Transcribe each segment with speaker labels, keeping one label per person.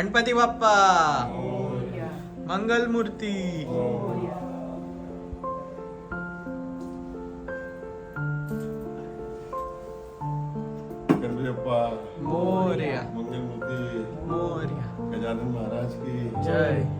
Speaker 1: गणपती बाप्पा. मंगल मूर्ती
Speaker 2: गणपती बाप्पा.
Speaker 1: मोरया.
Speaker 2: मंगलमूर्ती.
Speaker 1: मोरया.
Speaker 2: गजानन महाराज की.
Speaker 1: जय.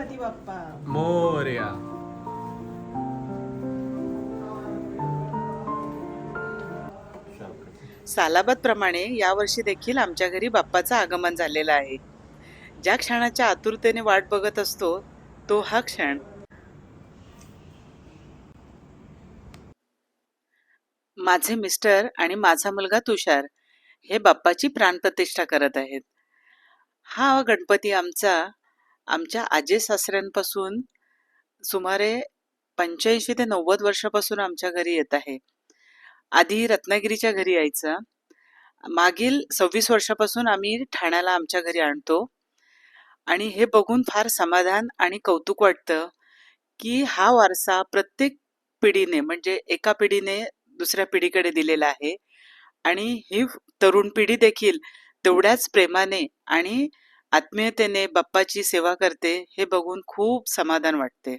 Speaker 3: गणपती बाप्पा
Speaker 1: मोरया
Speaker 3: सालाबाद प्रमाणे यावर्षी देखील आमच्या घरी बाप्पाचं आगमन झालेलं आहे. ज्या क्षणाच्या आतुरतेने वाट बघत असतो तो हा क्षण. माझे मिस्टर आणि माझा मुलगा तुषार हे बाप्पाची प्राणप्रतिष्ठा करत आहेत. हा गणपती आमचा आमच्या आजी सासऱ्यांपासून सुमारे पंच्याऐंशी ते नव्वद वर्षापासून आमच्या घरी येत आहे. आधी रत्नागिरीच्या घरी यायचा. मागील सव्वीस वर्षापासून आम्ही ठाण्याला आमच्या घरी आणतो. आणि हे बघून फार समाधान आणि कौतुक वाटतं की हा वारसा प्रत्येक पिढीने म्हणजे एका पिढीने दुसऱ्या पिढीकडे दिलेला आहे. आणि ही तरुण पिढी देखील तेवढ्याच प्रेमाने आणि आत्मीयतेने बाप्पाची सेवा करते हे बघून खूप समाधान वाटते.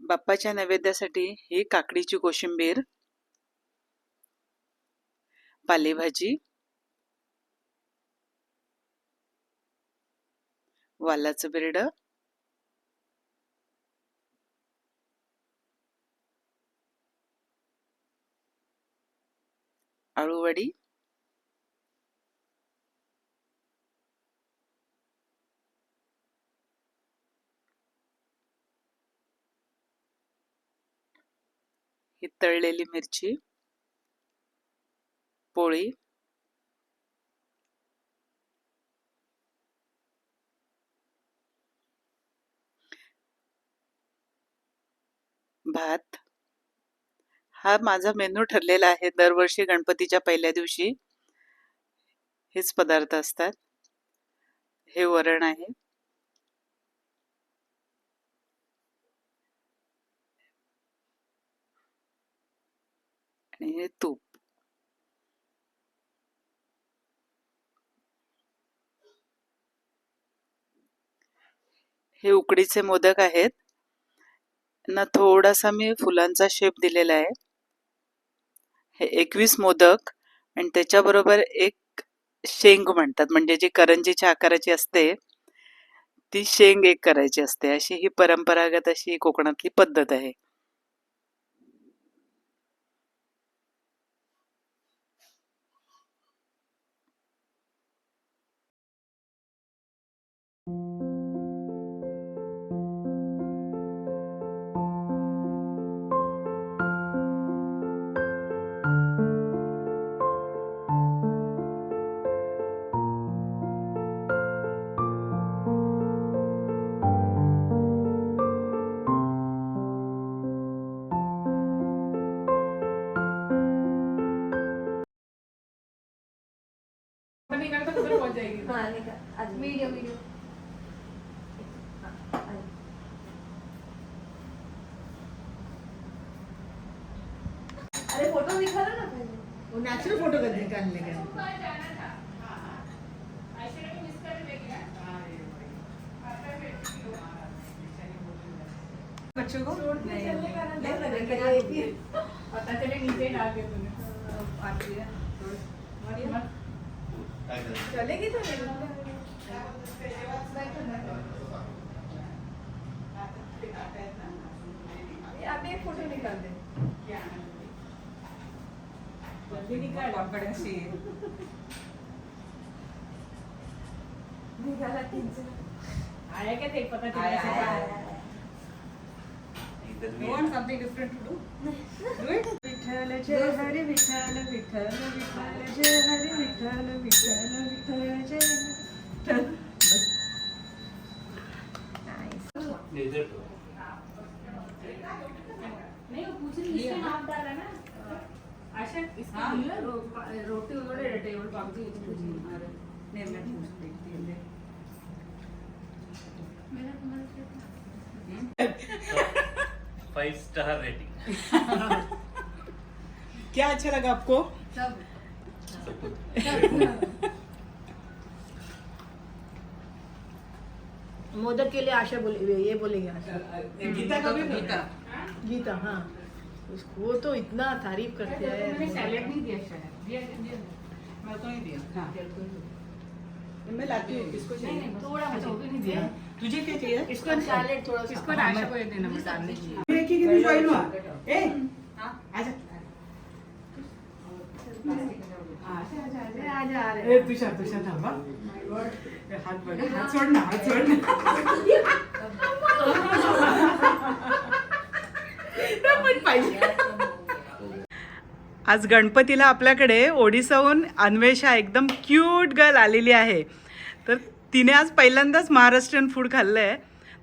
Speaker 3: बाप्पाच्या नैवेद्यासाठी ही काकडीची कोशिंबीर पालेभाजी वालाचं बिरड आळूवडी ही तळलेली मिरची पोळी भात हा माझा मेनू ठरलेला आहे. दरवर्षी गणपतीच्या पहिल्या दिवशी हेच पदार्थ असतात. हे वरण आहे. आणि हे तूप. हे उकडीचे मोदक आहेत. ना थोडासा मी फुलांचा शेप दिलेला आहे. हे एकवीस मोदक आणि त्याच्याबरोबर एक शेंग म्हणतात. म्हणजे जी करंजीच्या आकाराची असते ती शेंग एक करायची असते. अशी ही परंपरागत अशी कोकणातली पद्धत आहे.
Speaker 4: जाएगी
Speaker 5: हाँ निकाल आज वीडियो वीडियो अरे फ़ोटो दिखा रहा ना पहले।
Speaker 4: वो नेचुरल फ़ोटो कर निकालने का बच्चों को? पता चले नीचे डाल के तूने। आती चले की
Speaker 5: चलेगी तो एक फोटो निकाल दे
Speaker 4: जल्दी निकाल पकड़
Speaker 5: तीन से
Speaker 4: आया क्या देख पता You want something different to do? do it. Vithal Jai Hari Vithal Vithal Vithal Jai Hari Vithal Vithal Vithal Jai Hari.
Speaker 5: Nice.
Speaker 4: नहीं वो पूछ रही है नाम डाल रहा ना आशा इसका रोटी वगैरह टेबल पाप की पूछ रही है नहीं मैं पूछ देखती हूँ मेरा तुम्हारे
Speaker 6: फाइव स्टार रेटिंग
Speaker 7: क्या अच्छा लगा आपको?
Speaker 8: मोदक के लिए आशा बोले ये बोलेगी आशा।
Speaker 7: गीता का भी गीता।
Speaker 8: गीता हाँ। उसको वो तो इतना तारीफ़ करते हैं।
Speaker 4: सैलेड नहीं दिया शायद। दिया दिया
Speaker 7: मैं तो नहीं दिया। मैं लाती हूँ इसको
Speaker 4: नहीं नहीं थोड़ा मुझे भी नहीं दिया।
Speaker 7: तुझे क्या चाहिए?
Speaker 8: इसको सैलेड थोड़ा
Speaker 4: इसको आशा को देना मैं डालने के लिए
Speaker 7: एक ही की हुआ? ए आजा।
Speaker 8: आज आ रहे
Speaker 7: ए तुषार तुषार थांबा। हात बघ हात सोड ना हात सोड ना आज गणपतीला आपल्याकडे ओडिसाहून अन्वेषा एकदम क्यूट गर्ल आलेली आहे. तर तिने आज पहिल्यांदाच महाराष्ट्रीयन फूड खाल्लं आहे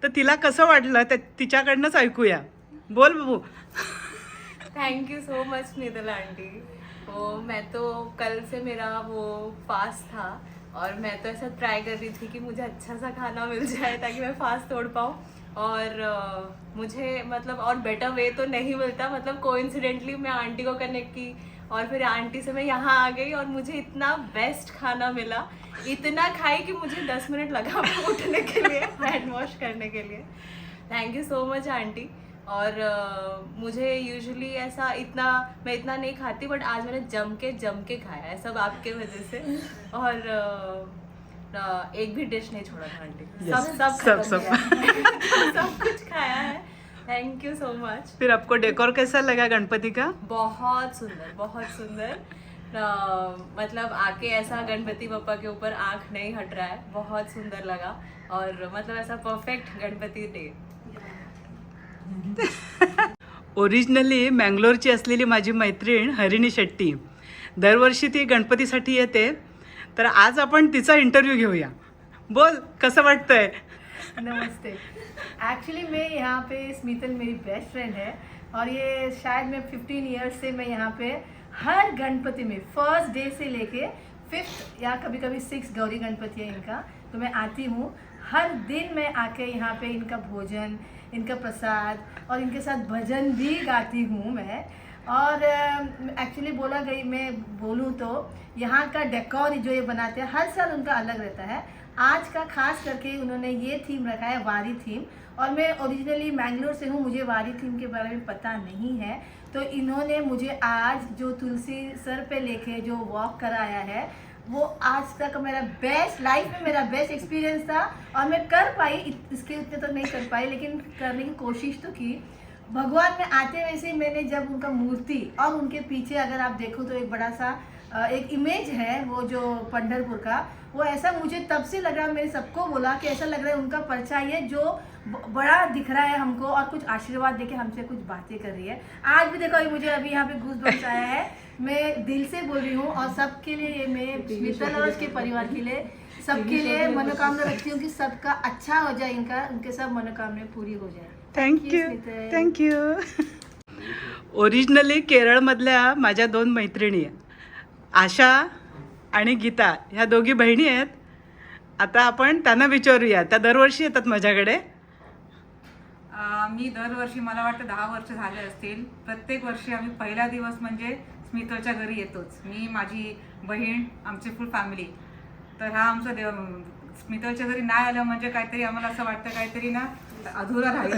Speaker 7: तर तिला कसं वाटलं ते तिच्याकडनंच ऐकूया. बोल बाबू.
Speaker 9: थैंक सो मच निदल आंटी वो मैं तो कल से मेरा वो फास्ट था और मैं तो ऐसा ट्राई कर रही थी कि मुझे अच्छा सा खाना मिल जाए ताकि मैं फास्ट तोड़ पाऊँ। और अ, मुझे मतलब और बेटर वे तो नहीं मिलता। मतलब कोइंसिडेंटली मैं आंटी को कनेक्ट की और फिर आंटी से मैं यहाँ आ गई और मुझे इतना बेस्ट खाना मिला। इतना खाई कि मुझे दस मिनट लगा उठने के लिए हैंड वॉश करने के लिए। Thank you so much aunty. और अ, मुझे यूजुअली ऐसा इतना मैं इतना नहीं खाती बट आज मैंने जम के जम के खाया है सब आपके वजह से। और अ, एक भी डिश नहीं छोड़ा था आंटी
Speaker 7: Yes.
Speaker 9: सब सब
Speaker 7: सब-
Speaker 9: किया। सब कुछ खाया है। थैंक यू सो मच
Speaker 7: फिर आपको डेकोर कैसा लगा गणपति का?
Speaker 9: बहुत सुंदर बहुत सुंदर। मतलब आके ऐसा गणपति बप्पा के ऊपर आंख नहीं हट रहा है। बहुत सुंदर लगा। और मतलब ऐसा परफेक्ट गणपति डे
Speaker 7: ओरिजिनली मँगलोरची असलेली माझी मैत्रीण हरिणी शेट्टी. दरवर्षी ती गणपतीसाठी येते. तर आज आपण तिचा इंटरव्ह्यू घेऊया. बोल कसं वाटतंय?
Speaker 8: नमस्ते. एक्चुअली मैं यहाँ पे स्मितल मेरी बेस्ट फ्रेंड है और ये शायद मैं 15 इयर्स से मैं यहाँ पे हर गणपति में फर्स्ट डे से लेके फिफ्थ या कभी कभी सिक्स गौरी गणपति है इनका तो मैं आती हूँ। हर दिन मैं आके यहाँ पे इनका भोजन इनका प्रसाद और इनके साथ भजन भी गाती हूँ मैं। और एक्चुअली बोला गई, मैं बोलूँ तो यहाँ का डेकोर जो ये बनाते हैं, हर साल उनका अलग रहता है। आज का खास करके उन्होंने ये थीम रखा है, वारी थीम और मैं ओरिजिनली मैंगलोर से हूँ, मुझे वारी थीम के बारे में पता नहीं है। तो इन्होंने मुझे आज जो तुलसी सर पे लेके जो वॉक कराया है, वो आज तक मेरा बेस्ट लाइफ में मेरा बेस्ट एक्सपीरियंस था। और मैं कर पाई इसके उतने तो नहीं कर पाई, लेकिन करने की कोशिश तो की। भगवान में आते वैसे ही मैंने जब उनका मूर्ति और उनके पीछे अगर आप देखो तो एक बड़ा सा एक इमेज है वो जो पंडरपुर का वो ऐसा मुझे तब से लग रहा मैंने सबको बोला कि ऐसा लग रहा है उनका परछाई है जो बड़ा दिख रहा है हमको और कुछ आशीर्वाद देके हमसे कुछ बातें कर रही है। आज भी देखो अभी मुझे अभी यहाँ पे घूस आया है। मैं दिल से बोल रही हूँ और सबके लिए ये मैं मित्तल और उसके परिवार के लिए सबके लिए मनोकामना रखती हूँ कि सबका अच्छा हो जाए इनका उनके सब मनोकामना पूरी हो जाए।
Speaker 7: थँक्यू. थँक्यू ओरिजिनली केरळमधल्या माझ्या दोन मैत्रिणी आशा आणि गीता ह्या दोघी बहिणी आहेत. आता आपण त्यांना विचारूया. त्या दरवर्षी येतात माझ्याकडे.
Speaker 10: अं, मी दरवर्षी मला वाटतं दहा वर्ष झाले असतील. प्रत्येक वर्षी आम्ही पहिला दिवस म्हणजे स्मितलच्या घरी येतोच. मी माझी बहीण आमची फुल फॅमिली तर हा आमचा देव स्मितलच्या घरी नाही आलं म्हणजे काहीतरी आम्हाला असं वाटतं काहीतरी ना अधुरा राहिलं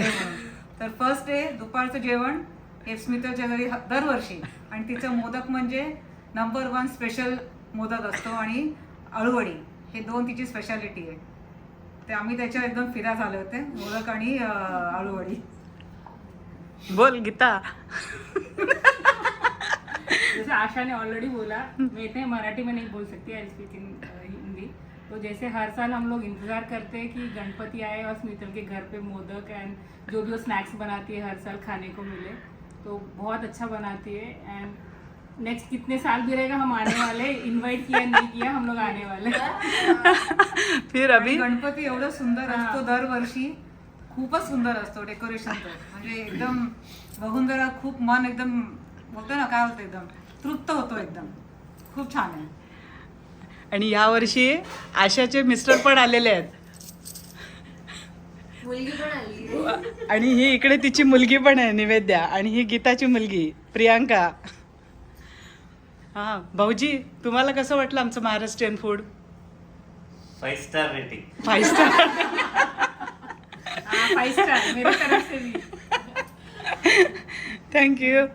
Speaker 10: तर फर्स्ट डे दुपारचं जेवण हे स्मितलच्या घरी दरवर्षी. आणि तिचं मोदक म्हणजे नंबर वन स्पेशल मोदक असतो आणि अळूवडी. हे दोन तिची स्पेशालिटी आहे. ते आम्ही त्याच्यावर एकदम फिदा झाले होते मोदक आणि अं, आळूवडी
Speaker 7: बोल गीता.
Speaker 4: जैसे आशा ने ऑलरेडी बोला मैं इतने मराठी में नहीं बोल सकती आई स्पीक इन तो जैसे हर साल हम लोग इंतजार करते हैं कि गणपति आए और स्मितल के घर पे मोदक एंड जो भी वो स्नैक्स बनाती है हर साल खाने को मिले। तो बहुत अच्छा बनाती है एंड नेक्स्ट कितने साल भी रहेगा हम आने वाले इनवाइट किया नहीं किया हम लोग आने वाले
Speaker 7: फिर अभी?
Speaker 10: गणपती एवढं सुंदर. असतो दरवर्षी खूपच सुंदर असतो डेकोरेशन तर. म्हणजे एकदम बघून जरा खूप मन एकदम बोलतो ना काय होतं एकदम तृप्त होतो एकदम. खूप छान आहे.
Speaker 7: आणि यावर्षी आशाचे मिस्टर पण आलेले आहेत.
Speaker 5: मुलगी पण आली.
Speaker 7: आणि ही इकडे तिची मुलगी पण आहे निवेद्या. आणि ही गीताची मुलगी प्रियांका. हां भाऊजी तुम्हाला कसं वाटलं आमचं Maharashtrian food
Speaker 6: five star rating
Speaker 7: five star
Speaker 4: five star मेरे तरफ से भी.
Speaker 7: थँक्यू